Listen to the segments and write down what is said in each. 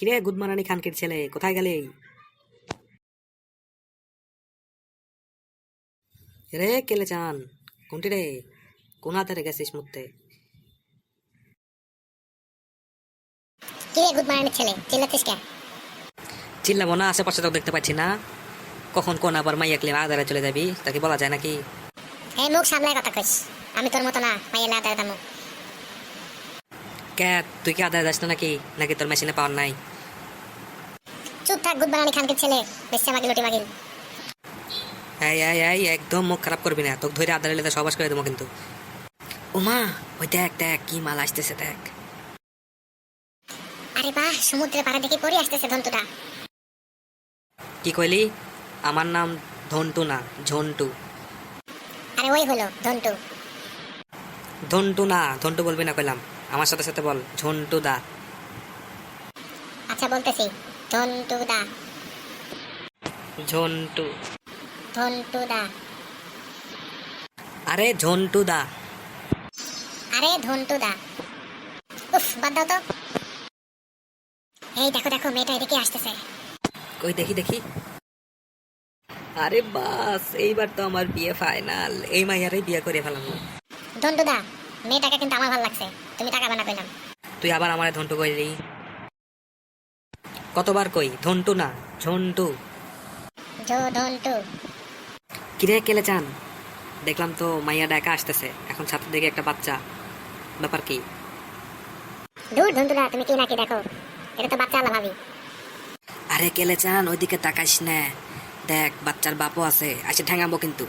কিরে গুদমারানি খানকির ছেলে কোথায় গেলি? রে কেলে চান? কোনটি রে? কোন হাতে মুহূর্তে রে গুড মর্নিং ছেলে চিল্লাচ্ছিস কে চিল্লাবো না আশেপাশে তো দেখতে পাচ্ছি না। কখন কোন আবার মাইয়া ক্লেম আদারে চলে যাবি তাকে বলা যায় নাকি? এই মুখ সামলায় কথা কইস। আমি তোর মতো না মাইয়া লাদা দামু কে তুই কি যাস না নাকি? নাকি তোর মেশিনে পাওয়ার নাই? চুপ থাক গুড মর্নিং খানকে ছেলে। বেশি আমাকে লুটি মাগিল এই এই এই একদম মুখ খারাপ করবি না। তোকে ধরে লেতে সবাস করে দেবো কিন্তু। ওমা ওই দেখ দেখ কি মাল আসতেছে দেখ। আরে বাহ সমুদ্রের পাড়ে দেখে পড়ে আসতেছে ধন্তুটা। কি কইলি? আমার নাম ধন্টু না ঝন্টু। আরে ওই হলো ধন্টু। ধন্টু না ধন্টু বলবি না কইলাম। আমার সাথে সাথে বল ঝন্টু দা। আচ্ছা বলতেছি ধন্টু দা। ঝন্টু। ধন্টু দা। আরে ঝন্টু দা। আরে ধন্টু দা। উফ বাদ দাও তো। এই দেখো দেখো মেয়েটা এদিকে আসতেছে। কই দেখি দেখি। আরে বাস এইবার তো আমার বিয়ে ফাইনাল এই মাইয়ারে বিয়ে করে ফেলাম। দা মেয়েটাকে কিন্তু আমার ভালো লাগছে। তুমি টাকা বানা কইলাম। তুই আবার আমার ধন্টু কইলি? কতবার কই? ধন্টু না ঝন্টু। জো ধন্টু। কিরে কেলে চান? দেখলাম তো মাইয়া ডাকা আসতেছে। এখন ছাত্র দিকে একটা বাচ্চা। ব্যাপার কি? দূর ধন্টু দা তুমি কি নাকি দেখো? এটা তো বাচ্চা আলা ভাবি। আরে কেলে চান ওইদিকে তাকাইস না। দেখ বাচ্চার বাপও আছে। আসে ঠেঙাবো কিন্তু।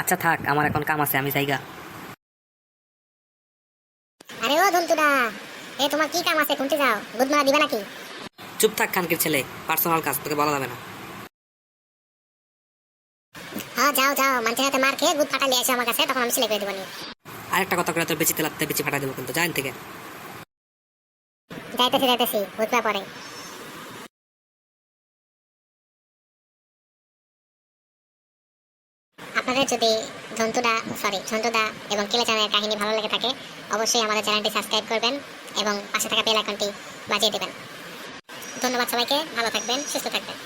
আচ্ছা থাক আমার এখন কাম আছে আমি জায়গা আরে ও ধন্টু দা এ তোমার কি কাম আছে? কোনটি যাও। গুড মারা দিবা নাকি? চুপ থাক খানকির ছেলে। পার্সোনাল কাজ তোকে বলা যাবে না। হ্যাঁ যাও যাও। মানুষের হাতে মার খেয়ে গুড ফাটা নিয়ে আমার কাছে তখন আমি সিলে করে দেবো আরেকটা কথা করে তোর বেচিতে লাগতে বেচি ফাটা দেবো কিন্তু জান থেকে। যাইতেছি যাইতেছি পরে। আপনাদের যদি সরি ঝন্টুদা এবং কেলেচানের কাহিনী ভালো লেগে থাকে অবশ্যই আমাদের চ্যানেলটি সাবস্ক্রাইব করবেন। এবং পাশে থাকা বেল আইকনটি বাজিয়ে দেবেন। ধন্যবাদ সবাইকে ভালো থাকবেন সুস্থ থাকবেন।